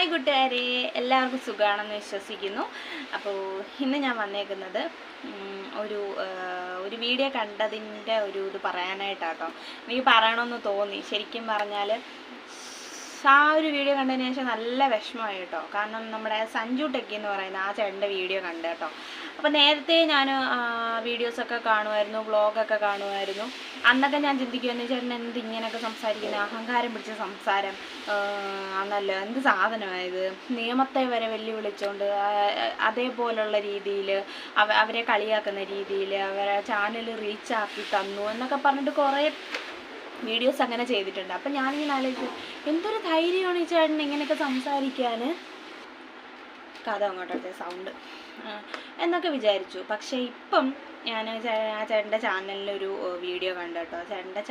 Hi കൂട്ടുകാരെ എല്ലാവർക്കും സുഖമാണെന്ന് വിശ്വസിക്കുന്നു. അപ്പോൾ ഇന്ന് ഞാൻ വന്നേക്കുന്നത് ഒരു ഒരു വീഡിയോ കണ്ടതിന്റെ ഒരു ഇത് പറയാനായിട്ടാട്ടോ. എനിക്ക് പറയണമെന്ന് തോന്നി. ശരിക്കും പറഞ്ഞാൽ ആ ഒരു വീഡിയോ കണ്ടതിന് ശേഷം നല്ല വിഷമമായി കേട്ടോ. കാരണം നമ്മുടെ സഞ്ജു ടെക്കി എന്ന് പറയുന്ന ആ ചേട്ടന്റെ വീഡിയോ കണ്ടു കേട്ടോ. അപ്പോൾ നേരത്തെ ഞാൻ വീഡിയോസൊക്കെ കാണുമായിരുന്നു വ്ളോഗൊക്കെ കാണുമായിരുന്നു. അന്നൊക്കെ ഞാൻ ചിന്തിക്കുമായിരുന്നു ചേട്ടൻ എന്ത് ഇങ്ങനെയൊക്കെ സംസാരിക്കുന്നത് അഹങ്കാരം പിടിച്ച സംസാരം. അന്നല്ല എന്ത് സാധനമായത് നിയമത്തെ വരെ വെല്ലുവിളിച്ചുകൊണ്ട് അതേപോലുള്ള രീതിയിൽ അവ അവരെ കളിയാക്കുന്ന രീതിയിൽ അവരെ ചാനൽ റീച്ചാക്കി തന്നു എന്നൊക്കെ പറഞ്ഞിട്ട് കുറേ വീഡിയോസ് അങ്ങനെ ചെയ്തിട്ടുണ്ട്. അപ്പം ഞാനിങ്ങനെ ആലോചിച്ചു എന്തൊരു ധൈര്യമാണ് ഈ ചേട്ടൻ ഇങ്ങനെയൊക്കെ സംസാരിക്കാൻ കഥ അങ്ങോട്ടത്തെ സൗണ്ട് എന്നൊക്കെ വിചാരിച്ചു. പക്ഷേ ഇപ്പം ഞാൻ ആ ചേട്ടന്റെ ചാനലിലൊരു വീഡിയോ കണ്ടു കേട്ടോ. ചേട്ടന്റെ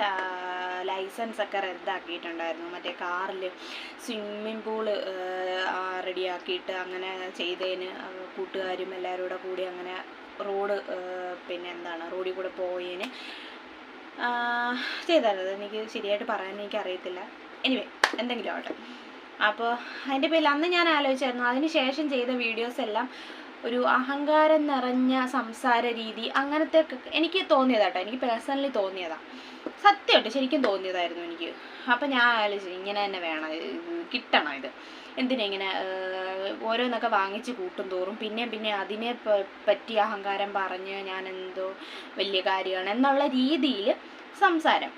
ലൈസൻസ് ഒക്കെ റദ്ദാക്കിയിട്ടുണ്ടായിരുന്നു. മറ്റേ കാറിൽ സ്വിമ്മിംഗ് പൂൾ റെഡിയാക്കിയിട്ട് അങ്ങനെ ചെയ്തതിന് കൂട്ടുകാരും എല്ലാവരും കൂടെ കൂടി അങ്ങനെ റോഡ് പിന്നെ എന്താണ് റോഡിൽ കൂടെ പോയതിന് ചെയ്താലത് എനിക്ക് ശരിയായിട്ട് പറയാൻ എനിക്ക് അറിയത്തില്ല. എനിവേ എന്തെങ്കിലും ആവട്ടെ. അപ്പോൾ അതിന്റെ പേരിൽ അന്ന് ഞാൻ ആലോചിച്ചായിരുന്നു. അതിന് ശേഷം ചെയ്ത വീഡിയോസ് എല്ലാം ഒരു അഹങ്കാരം നിറഞ്ഞ സംസാര രീതി അങ്ങനത്തെ എനിക്ക് തോന്നിയതാട്ടോ. എനിക്ക് പേഴ്സണലി തോന്നിയതാണ് സത്യമായിട്ട് ശരിക്കും തോന്നിയതായിരുന്നു എനിക്ക്. അപ്പം ഞാൻ ആലോചിച്ചു ഇങ്ങനെ തന്നെ വേണം കിട്ടണം ഇത്. എന്തിനാ ഇങ്ങനെ ഓരോന്നൊക്കെ വാങ്ങിച്ച് കൂട്ടും തോറും. പിന്നെ പിന്നെ അതിനെ പറ്റി അഹങ്കാരം പറഞ്ഞ് ഞാൻ എന്തോ വലിയ കാര്യമാണ് എന്നുള്ള രീതിയിൽ സംസാരം.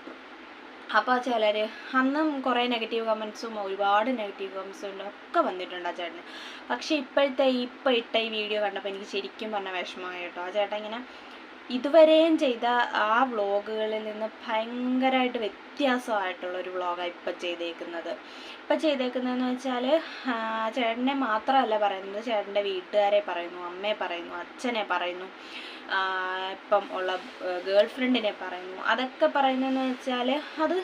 അപ്പോൾ ചിലർ അന്നും കുറേ നെഗറ്റീവ് കമൻസും ഒരുപാട് നെഗറ്റീവ് കമൻസും ഒക്കെ വന്നിട്ടുണ്ട് ആ ചേട്ടന്. പക്ഷേ ഇപ്പോഴത്തെ ഇപ്പോൾ ഇട്ട ഈ വീഡിയോ കണ്ടപ്പോൾ എനിക്ക് ശരിക്കും പറഞ്ഞ വിഷമമായി കേട്ടോ. ആ ചേട്ടൻ ഇങ്ങനെ ഇതുവരെയും ചെയ്ത ആ വ്ളോഗുകളിൽ നിന്ന് ഭയങ്കരമായിട്ട് വ്യത്യാസമായിട്ടുള്ള ഒരു വ്ളോഗാണ് ഇപ്പം ചെയ്തേക്കുന്നത്. ഇപ്പം ചെയ്തേക്കുന്നതെന്ന് വെച്ചാൽ ചേട്ടനെ മാത്രമല്ല പറയുന്നത്. ചേട്ടന്റെ വീട്ടുകാരെ പറയുന്നു അമ്മയെ പറയുന്നു അച്ഛനെ പറയുന്നു ഇപ്പം ഉള്ള ഗേൾ ഫ്രണ്ടിനെ പറയുന്നു. അതൊക്കെ പറയുന്നതെന്ന് വെച്ചാൽ അത്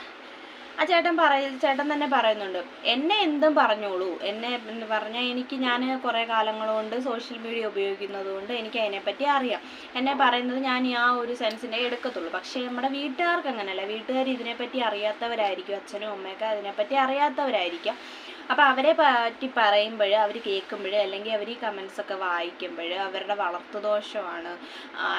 ആ ചേട്ടൻ പറയ ചേട്ടൻ തന്നെ പറയുന്നുണ്ട്. എന്നെ എന്തും പറഞ്ഞോളൂ. എന്നെ പറഞ്ഞാൽ എനിക്ക് ഞാൻ കുറേ കാലങ്ങൾ കൊണ്ട് സോഷ്യൽ മീഡിയ ഉപയോഗിക്കുന്നത് കൊണ്ട് എനിക്ക് അതിനെപ്പറ്റി അറിയാം. എന്നെ പറയുന്നത് ഞാൻ ആ ഒരു സെൻസിന്റെ എടുക്കത്തുള്ളൂ. പക്ഷേ നമ്മുടെ വീട്ടുകാർക്ക് അങ്ങനെയല്ല വീട്ടുകാർ ഇതിനെപ്പറ്റി അറിയാത്തവരായിരിക്കും. അച്ഛനും അമ്മയൊക്കെ അതിനെപ്പറ്റി അറിയാത്തവരായിരിക്കാം. അപ്പോൾ അവരെ പറ്റി പറയുമ്പോൾ അവർ കേൾക്കുമ്പോൾ അല്ലെങ്കിൽ അവർ ഈ കമൻസൊക്കെ വായിക്കുമ്പോൾ അവരുടെ വളർത്തു ദോഷമാണ്.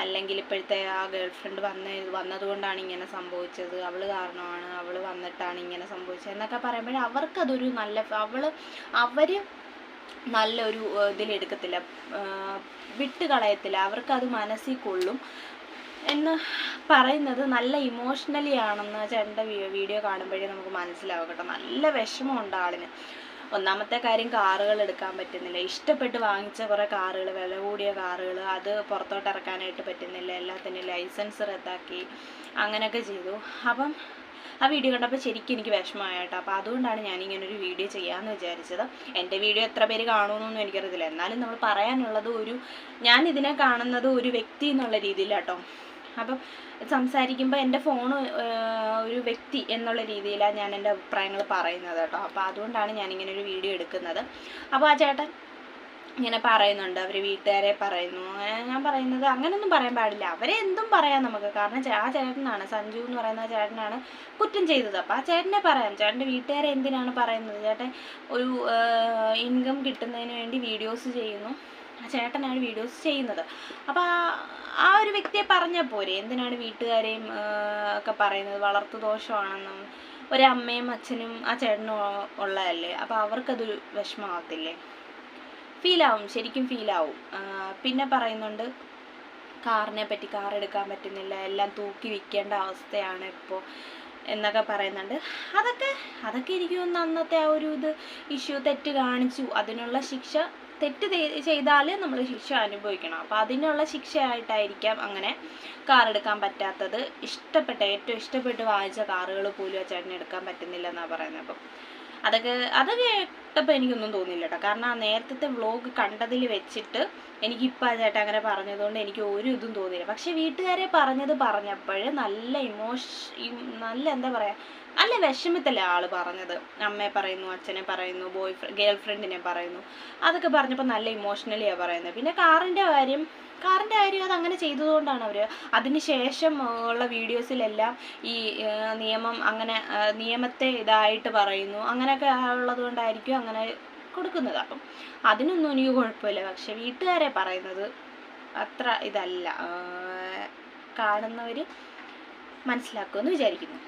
അല്ലെങ്കിൽ ഇപ്പോഴത്തെ ആ ഗേൾ ഫ്രണ്ട് വന്ന വന്നതുകൊണ്ടാണ് ഇങ്ങനെ സംഭവിച്ചത്. അവൾ കാരണമാണ് അവൾ വന്നിട്ടാണ് ഇങ്ങനെ സംഭവിച്ചത് എന്നൊക്കെ പറയുമ്പോൾ അവർക്കതൊരു നല്ല അവൾ അവർ നല്ലൊരു ഇതിലെടുക്കത്തില്ല. വിട്ടുകളയത്തില്ല. വിട്ട് കളയത്തില്ല അവർക്കത് മനസ്സിൽ കൊള്ളും. എന്ന് പറയുന്നത് നല്ല ഇമോഷണലി ആണെന്ന് ചേട്ടന്റെ വീഡിയോ കാണുമ്പോഴേ നമുക്ക് മനസ്സിലാവും കേട്ടോ. നല്ല വിഷമമുണ്ട് ആളിന്. ഒന്നാമത്തെ കാര്യം കാറുകൾ എടുക്കാൻ പറ്റുന്നില്ല. ഇഷ്ടപ്പെട്ട് വാങ്ങിച്ച കുറേ കാറുകൾ വില കൂടിയ കാറുകൾ അത് പുറത്തോട്ട് ഇറക്കാനായിട്ട് പറ്റുന്നില്ല. എല്ലാത്തിനും ലൈസൻസ് റദ്ദാക്കി അങ്ങനെയൊക്കെ ചെയ്തു. അപ്പം ആ വീഡിയോ കണ്ടപ്പോൾ ശരിക്കും എനിക്ക് വിഷമമായിട്ടോ അപ്പോൾ അതുകൊണ്ടാണ് ഞാൻ ഒരു വീഡിയോ ചെയ്യാമെന്ന് വിചാരിച്ചത്. എന്റെ വീഡിയോ എത്ര പേര് കാണുമെന്നൊന്നും എനിക്കറിയത്തില്ല. എന്നാലും നമ്മൾ പറയാനുള്ളത് ഒരു ഞാൻ ഇതിനെ കാണുന്നത് ഒരു വ്യക്തി എന്നുള്ള രീതിയിലാട്ടോ അപ്പം സംസാരിക്കുമ്പോൾ എന്റെ ഫോൺ ഒരു വ്യക്തി എന്നുള്ള രീതിയിലാണ് ഞാൻ എന്റെ അഭിപ്രായങ്ങൾ പറയുന്നത് കേട്ടോ. അപ്പോൾ അതുകൊണ്ടാണ് ഒരു വീഡിയോ എടുക്കുന്നത്. അപ്പോൾ ആ ചേട്ടൻ ഇങ്ങനെ പറയുന്നുണ്ട്. അവർ വീട്ടുകാരെ പറയുന്നു. ഞാൻ പറയുന്നത് അങ്ങനെയൊന്നും പറയാൻ പാടില്ല. അവരെ എന്തും പറയാം നമുക്ക്. കാരണം ആ ചേട്ടനാണ് സഞ്ജു എന്ന് പറയുന്ന ആ ചേട്ടനാണ് കുറ്റം ചെയ്തത്. അപ്പോൾ ആ ചേട്ടനെ പറയാം. ചേട്ടന്റെ വീട്ടുകാരെ എന്തിനാണ് പറയുന്നത്? ചേട്ടൻ ഒരു ഇൻകം കിട്ടുന്നതിന് വേണ്ടി വീഡിയോസ് ചെയ്യുന്നു. ആ ചേട്ടനാണ് വീഡിയോസ് ചെയ്യുന്നത്. അപ്പോൾ ആ- ഒരു വ്യക്തിയെ പറഞ്ഞാൽ പോരെ. എന്തിനാണ് വീട്ടുകാരെയും ഒക്കെ പറയുന്നത്? വളർത്തു ദോഷമാണെന്നും ഒരമ്മയും അച്ഛനും ആ ചേട്ടനും ഉള്ളതല്ലേ? അപ്പോൾ അവർക്കതൊരു വിഷമമാകത്തില്ലേ ഫീലാവും ശരിക്കും ഫീലാവും. പിന്നെ പറയുന്നുണ്ട് കാറിനെ പറ്റി കാർ എടുക്കാൻ പറ്റുന്നില്ല എല്ലാം തൂക്കി വിൽക്കേണ്ട അവസ്ഥയാണ് ഇപ്പോൾ എന്നൊക്കെ പറയുന്നുണ്ട്. അതൊക്കെ അതൊക്കെ എനിക്ക് തോന്നുന്നു അന്നത്തെ ആ ഒരു ഇത് ഇഷ്യൂ തെറ്റ് കാണിച്ചു. അതിനുള്ള ശിക്ഷ തെറ്റ് ചെയ്താൽ നമ്മൾ ശിക്ഷ അനുഭവിക്കണം. അപ്പോൾ അതിനുള്ള ശിക്ഷയായിട്ടായിരിക്കാം അങ്ങനെ കാർ എടുക്കാൻ പറ്റാത്തത്. ഇഷ്ടപ്പെട്ട ഏറ്റവും ഇഷ്ടപ്പെട്ട് വാങ്ങിച്ച കാറുകൾ പോലും ആ ചേട്ടന് എടുക്കാൻ പറ്റുന്നില്ല എന്നാണ് പറയുന്നത് അപ്പം. അതൊക്കെ അത് കേട്ടപ്പോൾ എനിക്കൊന്നും തോന്നിയില്ല കേട്ടോ കാരണം ആ നേരത്തെ വ്ളോഗ് കണ്ടതിൽ വെച്ചിട്ട് എനിക്കിപ്പോൾ ആ അങ്ങനെ പറഞ്ഞതുകൊണ്ട് എനിക്ക് ഒരു ഇതും തോന്നിയില്ല. പക്ഷേ വീട്ടുകാരെ പറഞ്ഞത് പറഞ്ഞപ്പോൾ നല്ല ഇമോഷ നല്ല എന്താ പറയുക നല്ല വിഷമത്തിലെ ആൾ പറഞ്ഞത്. അമ്മയെ പറയുന്നു അച്ഛനെ പറയുന്നു ബോയ് ഗേൾ ഫ്രണ്ടിനെ പറയുന്നു. അതൊക്കെ പറഞ്ഞപ്പോൾ നല്ല ഇമോഷണലിയാണ് പറയുന്നത്. പിന്നെ കാറിന്റെ കാര്യം കാറിന്റെ കാര്യം അത് അങ്ങനെ ചെയ്തതുകൊണ്ടാണ് അവർ അതിന് ശേഷം ഉള്ള വീഡിയോസിലെല്ലാം ഈ നിയമം അങ്ങനെ നിയമത്തെ ഇതായിട്ട് പറയുന്നു. അങ്ങനെയൊക്കെ ഉള്ളത് കൊണ്ടായിരിക്കും അങ്ങനെ കൊടുക്കുന്നത്. അപ്പം അതിനൊന്നും എനിക്ക് കുഴപ്പമില്ല. പക്ഷെ വീട്ടുകാരെ പറയുന്നത് അത്ര ഇതല്ല. കാണുന്നവർ മനസ്സിലാക്കുമെന്ന് വിചാരിക്കുന്നു.